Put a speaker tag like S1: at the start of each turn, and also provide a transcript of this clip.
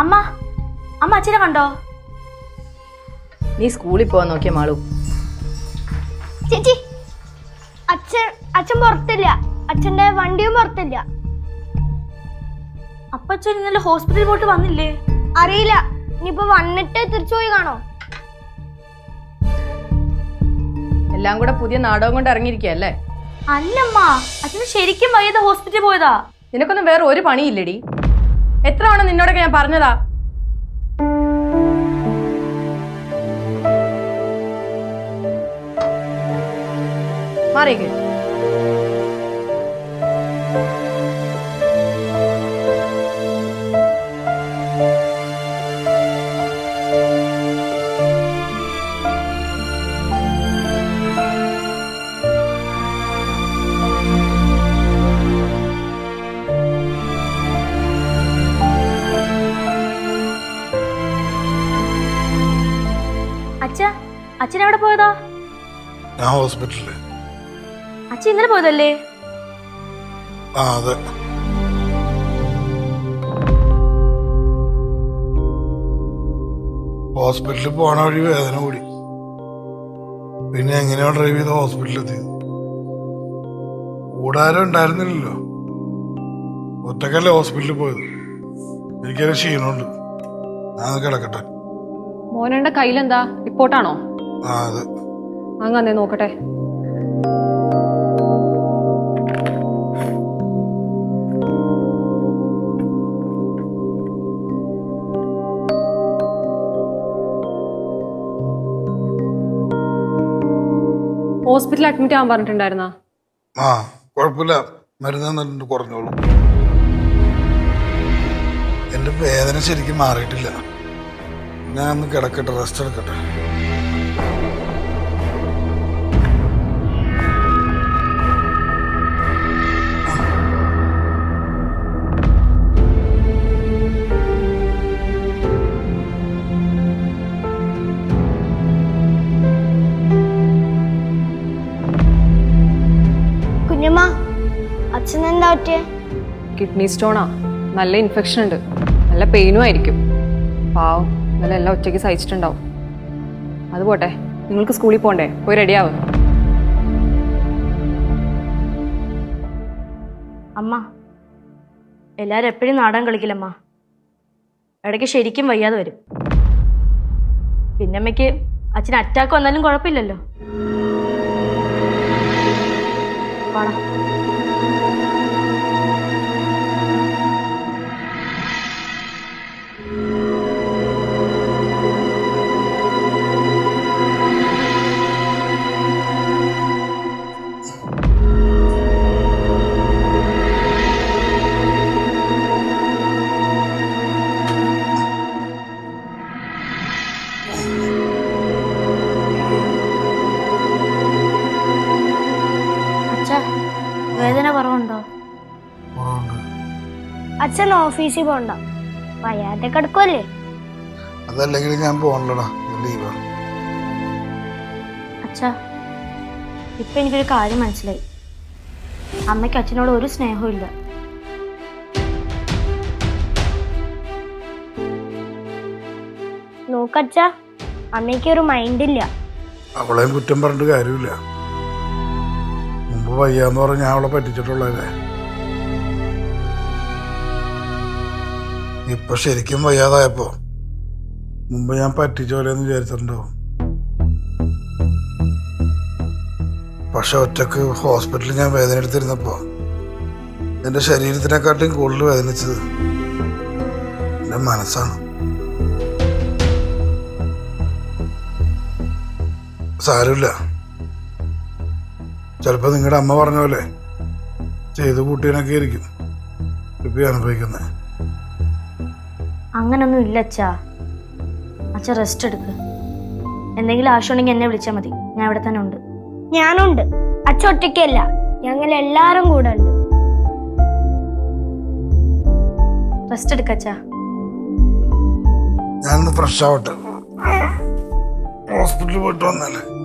S1: അമ്മ അമ്മ അച്ഛനെ കണ്ടോ?
S2: നീ സ്കൂളിൽ പോവാൻ നോക്കിയ മാളു.
S3: ചേച്ചി അച്ഛൻ അച്ഛൻ പുറത്തില്ല. അച്ഛന്റെ വണ്ടിയും പുറത്തില്ല.
S1: അപ്പച്ചൻ ഇന്നലെ ഹോസ്പിറ്റലിൽ പോയിട്ട് വന്നില്ലേ?
S3: അറിയില്ല. ഇനിയിപ്പോ വന്നിട്ട് തിരിച്ചു പോയി കാണോ?
S2: എല്ലാം കൂടെ പുതിയ നാടകം കൊണ്ട് ഇറങ്ങിയിരിക്കല്ലേ
S1: അല്ലമ്മ അച്ഛന് ശരിക്കും വയ്യാതെ ഹോസ്പിറ്റലിൽ പോയതാ.
S2: നിനക്കൊന്നും വേറെ ഒരു പണിയില്ലടി. എത്ര തവണ നിന്നോടൊക്കെ ഞാൻ പറഞ്ഞതാ? മാറിയേക്ക്.
S1: അച്ഛൻ എവിടെ പോയതാ?
S4: ഞാൻ ഹോസ്പിറ്റലിൽ.
S1: അച്ഛൻ ഇന്നലെ പോയതല്ലേ?
S4: ആ അതെ. ഹോസ്പിറ്റലിൽ പോണ വഴി വേദന കൂടി. പിന്നെ എങ്ങനെയാ ഡ്രൈവ് ചെയ്ത് ഹോസ്പിറ്റലിൽ എത്തിയത് കൂടാരം ഉണ്ടായിരുന്നില്ലല്ലോ. ഒറ്റക്കല്ലേ ഹോസ്പിറ്റലിൽ പോയത്. എനിക്കൊരു ക്ഷീണമുണ്ട്. ഞാൻ കിടക്കട്ടെ.
S5: മോനയുടെ കയ്യിലെന്താ? റിപ്പോർട്ടാണോ? അങ്ങനെ നോക്കട്ടെ. ഹോസ്പിറ്റലിൽ അഡ്മിറ്റ് ആവാൻ പറഞ്ഞിട്ടുണ്ടായിരുന്ന?
S4: ആ കുഴപ്പമില്ല. മരുന്ന് തന്നിട്ടുണ്ട് കുറഞ്ഞോളൂ. എന്റെ വേദന ശരിക്കും മാറിയിട്ടില്ല. ഞാൻ ഒന്ന് കിടക്കട്ടെ റെസ്റ്റ് എടുക്കട്ടെ.
S3: അച്ഛൻ എന്താ പറ്റിയേ
S5: കിഡ്നി സ്റ്റോണാ. നല്ല ഇൻഫെക്ഷൻ ഉണ്ട്. നല്ല പെയിനും ആയിരിക്കും. പാവം. ഇന്നലെ എല്ലാം ഒറ്റയ്ക്ക് സഹിച്ചിട്ടുണ്ടാവും. അത് പോട്ടെ. നിങ്ങൾക്ക് സ്കൂളിൽ പോകണ്ടേ പോയി റെഡിയാവും.
S1: അമ്മ എല്ലാവരും എപ്പോഴും നാടകം കളിക്കില്ലമ്മ. ഇടയ്ക്ക് ശരിക്കും വയ്യാതെ വരും. പിന്നമ്മയ്ക്ക് അച്ഛൻ അച്ഛന് അറ്റാക്ക് വന്നാലും കുഴപ്പമില്ലല്ലോ. വാടാ. വേദന കുറവുണ്ടോ?
S3: അച്ഛൻ ഓഫീസിൽ പോണ്ട. വയ്യാതെ കിടക്കുമല്ലേ
S4: അതല്ലെങ്കിൽ ഞാൻ പോകണ്ടടാ ലീവാ
S1: അച്ഛാ ഇപ്പൊ എനിക്കൊരു കാര്യം മനസ്സിലായി. അമ്മയ്ക്ക് അച്ഛനോട് ഒരു സ്നേഹവും ഇല്ല.
S3: നോക്കച്ച അമ്മയ്ക്ക് ഒരു മൈൻഡ് ഇല്ല.
S4: അവളെയും കുറ്റം പറഞ്ഞിട്ട് കാര്യമില്ല. വയ്യാന്ന് പറഞ്ഞ് ഞാൻ അവളെ പറ്റിച്ചിട്ടുള്ളതല്ലേ? ഇപ്പൊ ശരിക്കും വയ്യാതായപ്പോ മുമ്പ് ഞാൻ പറ്റിച്ചോലെന്ന് വിചാരിച്ചിട്ടുണ്ടോ? പക്ഷെ ഒറ്റയ്ക്ക് ഹോസ്പിറ്റലിൽ ഞാൻ വേദന എടുത്തിരുന്നപ്പോ എന്റെ ശരീരത്തിനെക്കാട്ടിയും കൂടുതൽ വേദനിച്ചത് എന്റെ മനസ്സാണ്. സാരമില്ല. ചിലപ്പോൾ നിങ്ങളുടെ അമ്മ പറഞ്ഞ പോലെ ചെയ്ത് കൂട്ടിയനൊക്കെ ആയിരിക്കും ഇപ്പം അനുഭവിക്കുന്നത്
S1: അങ്ങനൊന്നും ഇല്ല അച്ഛാ. അച്ഛ റെസ്റ്റ് എടുക്ക്. എന്തെങ്കിലും ആവശ്യമുണ്ടെങ്കിൽ എന്നെ വിളിച്ചാൽ മതി. ഞാൻ ഇവിടെ തന്നെ ഉണ്ട്.
S3: ഞാനുണ്ട്. അച്ഛ ഒറ്റയ്ക്കല്ല. ഞങ്ങൾ എല്ലാരും കൂടെ ഉണ്ട്.
S1: റെസ്റ്റ് എടുക്കച്ചാ
S4: ഞാനൊന്ന് ഫ്രഷ് ആവട്ടെ. ഹോസ്പിറ്റലിൽ പോയിട്ട് വന്നാലേ.